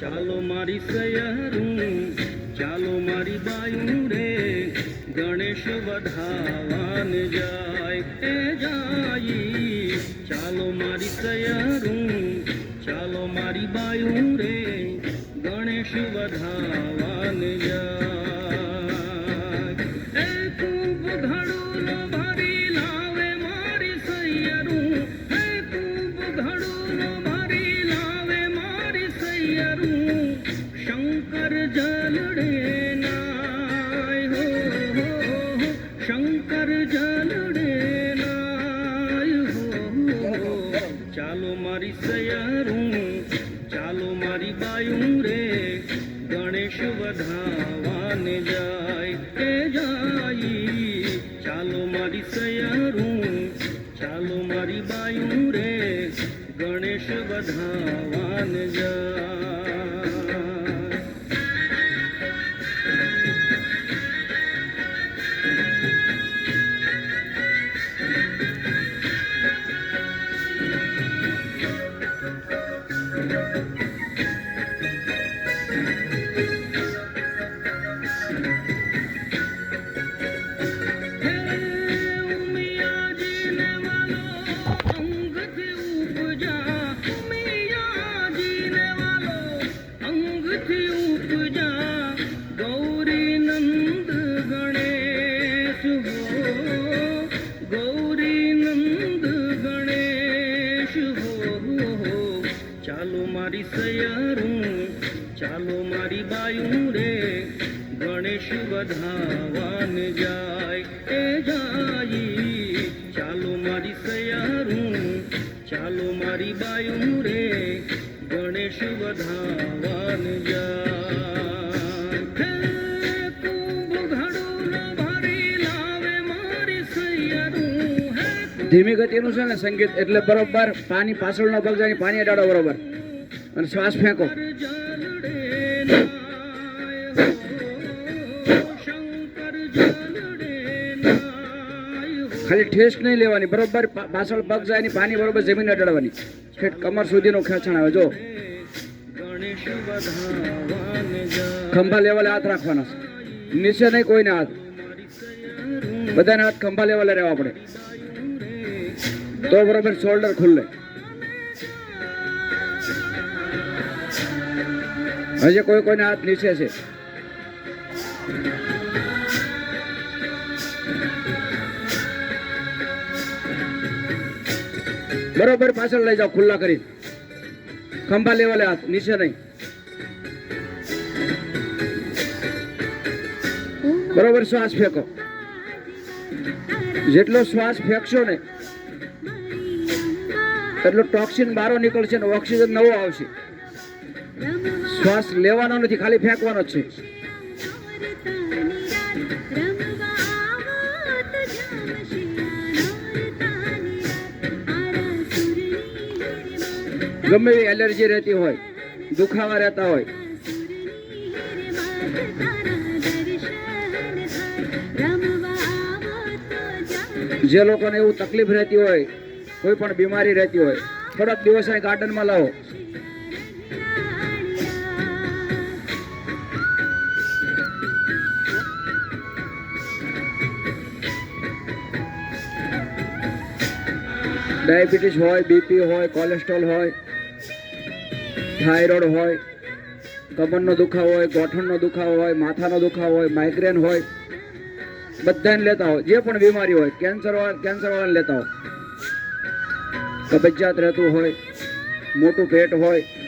ચાલો મારી સયરું ચાલો મારી બાયું રે. ગણેશ વધાવાન જાય એ જાય. ચાલો મારી સયરું ચાલો મારી બાયું રે. ગણેશ વધાવાન જાય. મારી બાયું રે, ગણેશ વધાવાન જાય. તે જાય? ચાલો મારી સયારું, ચાલો મારી બાયું રે, ગણેશ વધાવાન જાય. ચાલો મારી સયારું, ચાલો મારી બાયું રે. ગણેશ વધાવાન જાય એ જાઈ ચાલો મારી સયારું, ચાલો મારી બાયું રે. ગણેશ વધાવાન જાય. ધીમી ગતિનું છે ને સંગીત એટલે બરોબર પાણી પાછળનો ભાગ જાય પાણી અડાડો બરોબર. અને શ્વાસ ફેંકો. ખાલી ઠેસ નહીં લેવાની, બરોબર પાછળ પગ જાય ને પાણી બરોબર જમીન અડાડવાની. ઠેઠ કમર સુધીનો ખેંચાણ આવે, જો. ખંભા લેવલે હાથ રાખવાના નીચે નહીં કોઈને હાથ. બધાને હાથ ખંભા લેવલે રહેવા પડે. તો બરોબર શોલ્ડર ખુલ્લે. હજી કોઈ કોઈને હાથ નીચે છે. બરોબર પાછળ લઈ જાઓ, ખુલ્લા કરી. ખંભા લેવલે હાથ, નીચે નહીં. બરોબર શ્વાસ ફેંકો. જેટલો શ્વાસ ફેંકશો ને એટલો ટોક્સિન બહાર નીકળશે ને ઓક્સિજન નવો આવશે. શ્વાસ લેવાનો નથી, ખાલી ફેંકવાનો છે. ગમે એવી એલર્જી રહેતી હોય, દુખાવા રહેતા હોય. જે લોકોને એવું તકલીફ રહેતી હોય કોઈ પણ બીમારી રહેતી હોય, થોડાક દિવસ અહીં ગાર્ડનમાં લાવો. ડાયાબિટીસ હોય બીપી હોય કોલેસ્ટ્રોલ હોય થાઇરોઇડ હોય, કમરનો દુખાવો હોય, ગોઠણનો દુખાવો હોય, માથાનો દુખાવો હોય માઇગ્રેન હોય, બધાને લેતા હોય જે પણ બીમારી હોય કેન્સર વાળા કેન્સર વાળાને લેતા હોય કબજિયાત રહેતું હોય મોટું પેટ હોય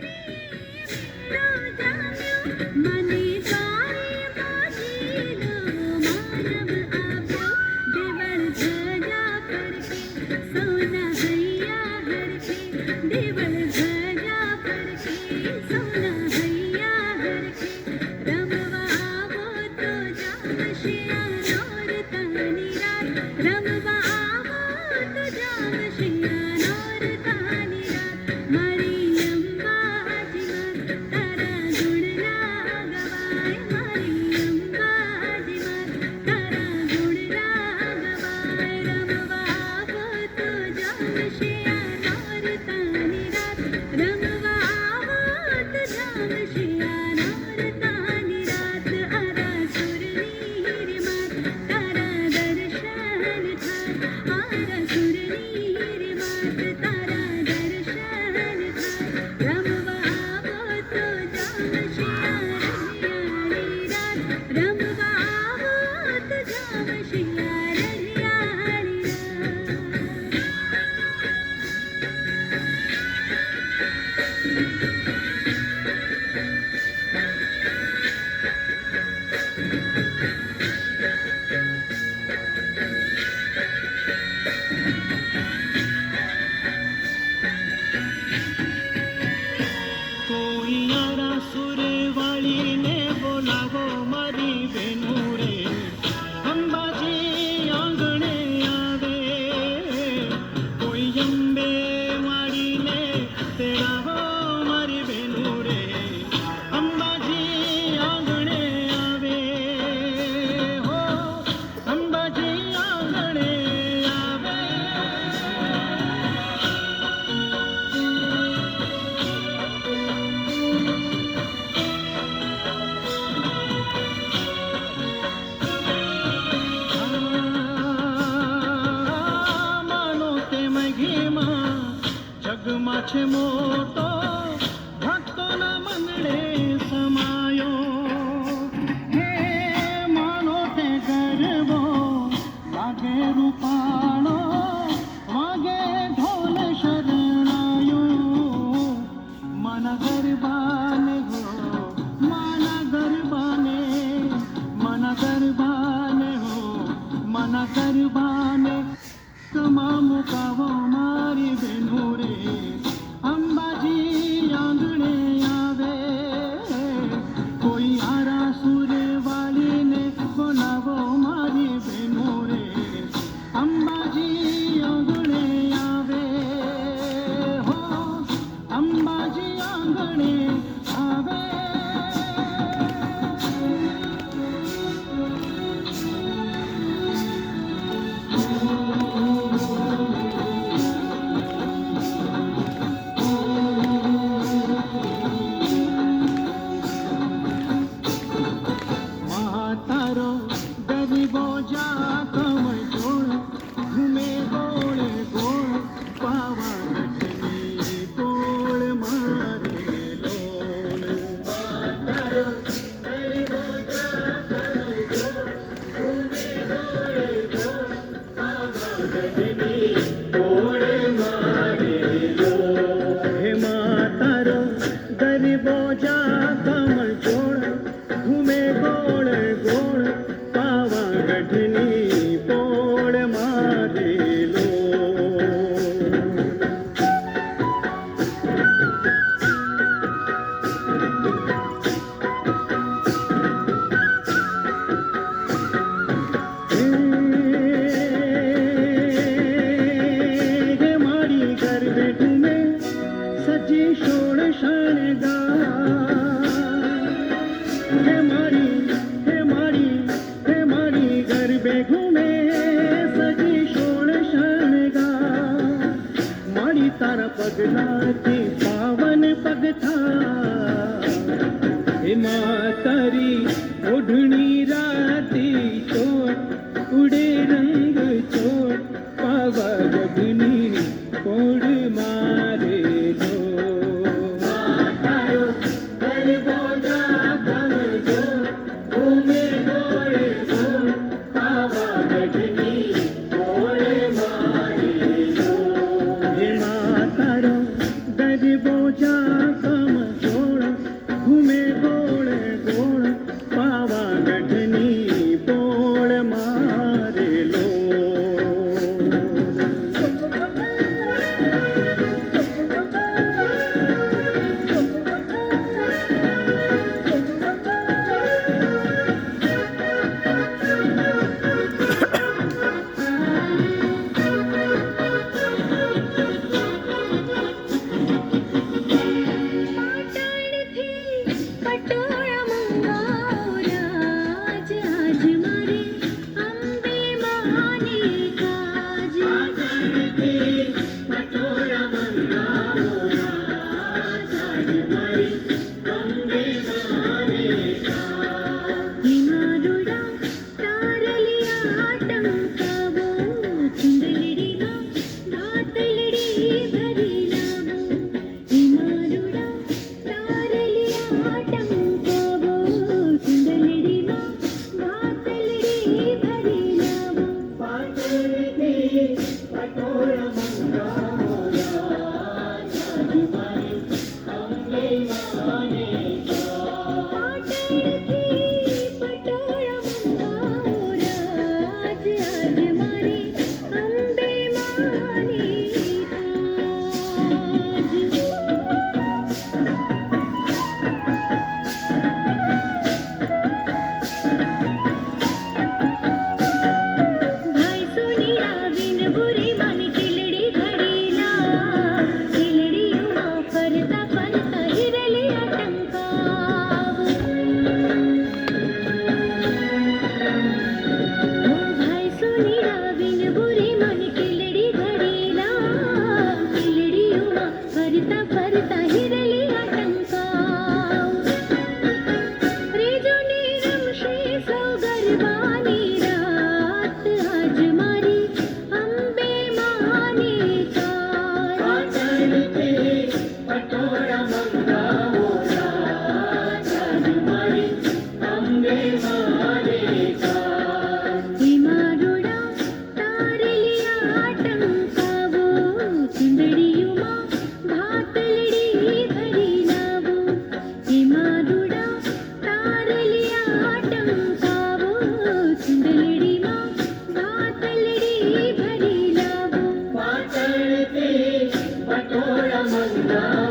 તારા પગલાથી I'm not.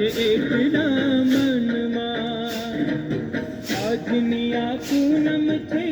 છે એટલા મનમાં આજની આ પૂનમ છે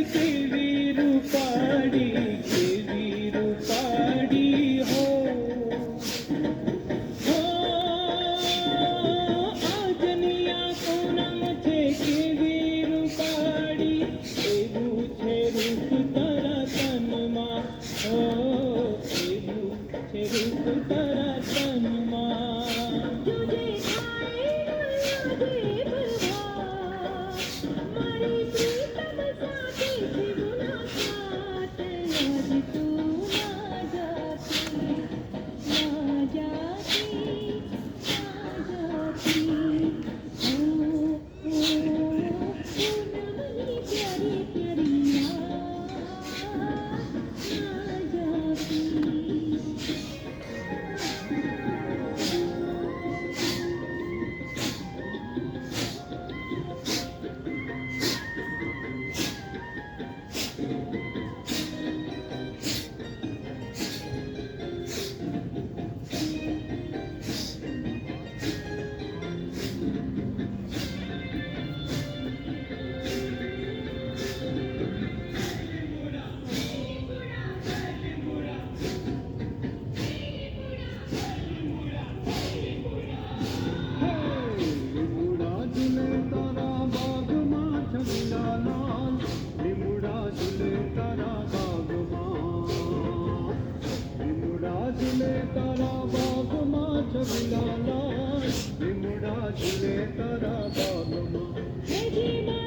ઝૂલે તારા બાગમાં જગલાલા લીમડા ઝૂલે તારા બાગમાં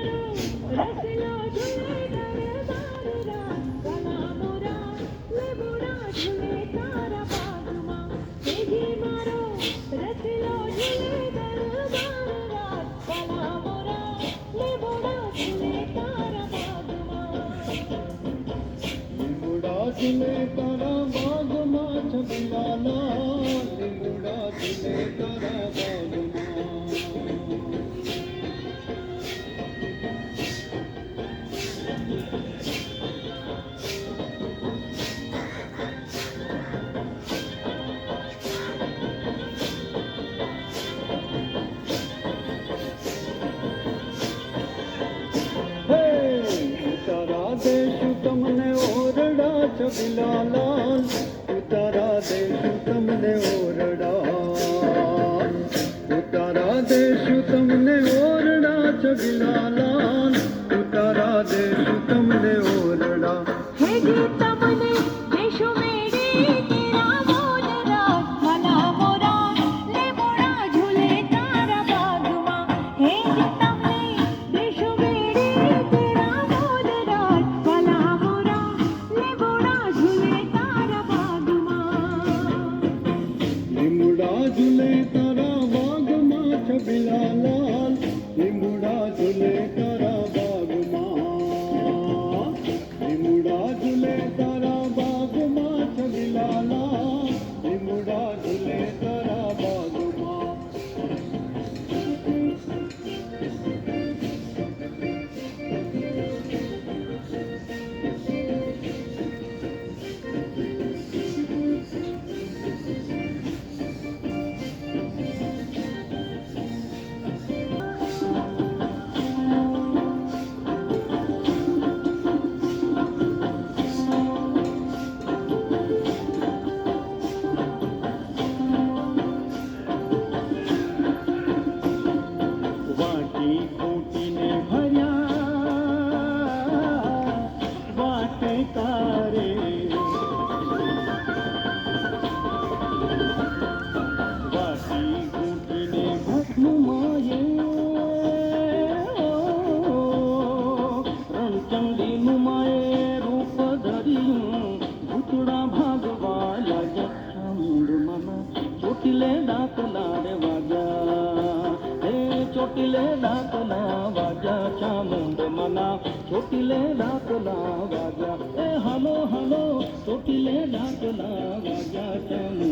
కోకిల నాటు నా వజాటము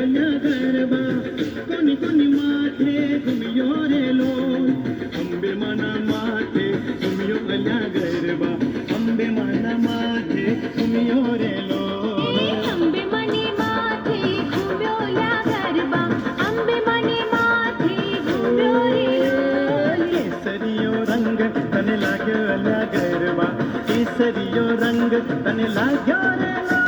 વના ગરબા કોની કોની માથે ઘુમ્યો રે લો અંબે માના માથે ઘુમ્યો વના ગરબા અંબે માના માથે ઘુમ્યો રે લો અંબે મને માથે ઘુમ્યો લા ગરબા અંબે મને માથે ઘુમ્યો તને લાગ્યો અલ્યા ગરબા કેસરીયો રંગ તને લાગ્યો રે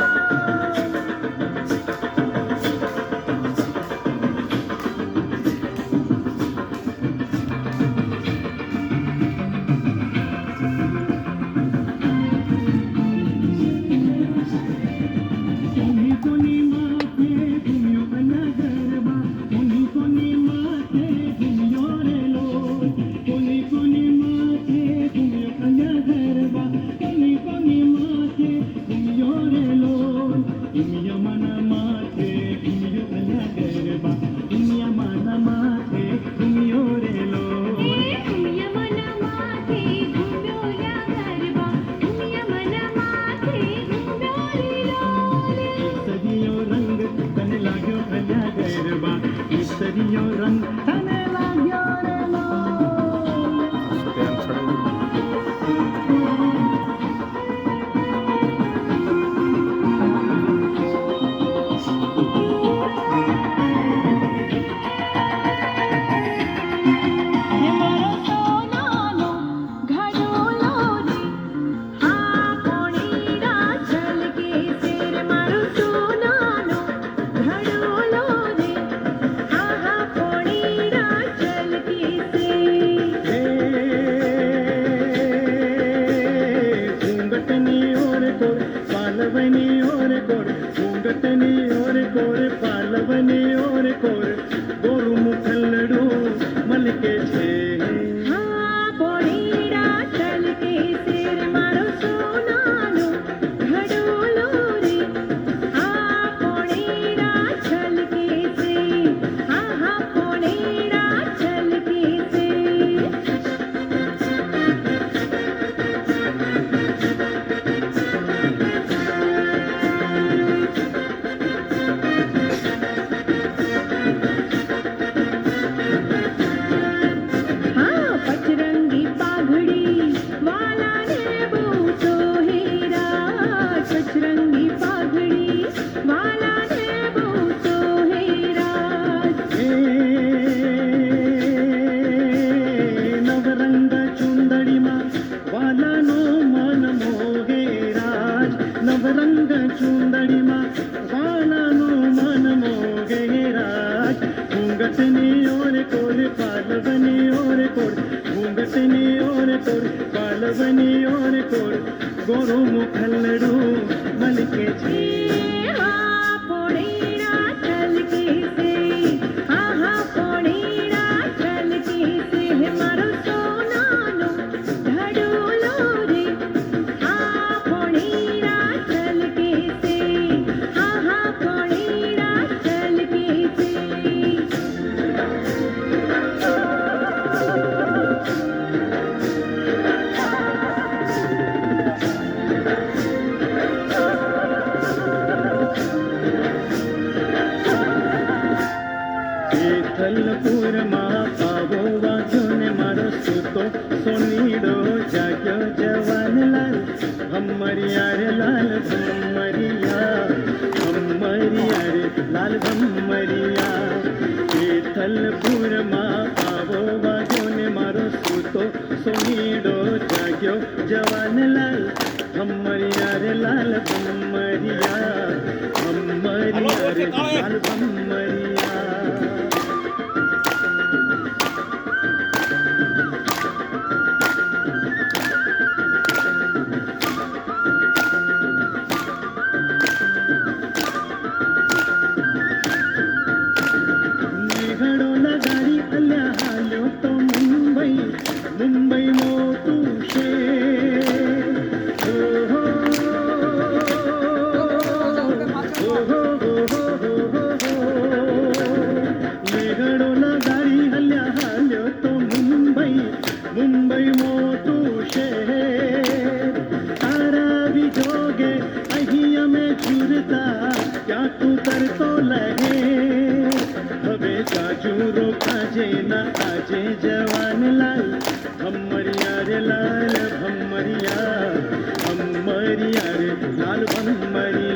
மணி அரு நாலு பணம் மணி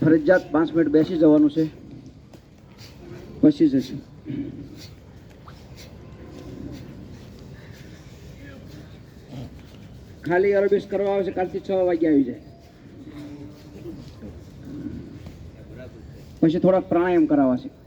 ફરજિયાત પાંચ મિનિટ બેસી જવાનું છે. પછી જશે. ખાલી અરબીસ કરવા આવે છે, કાલથી છ વાગે આવી જાય. પછી થોડાક પ્રાણાયામ કરાવવાશે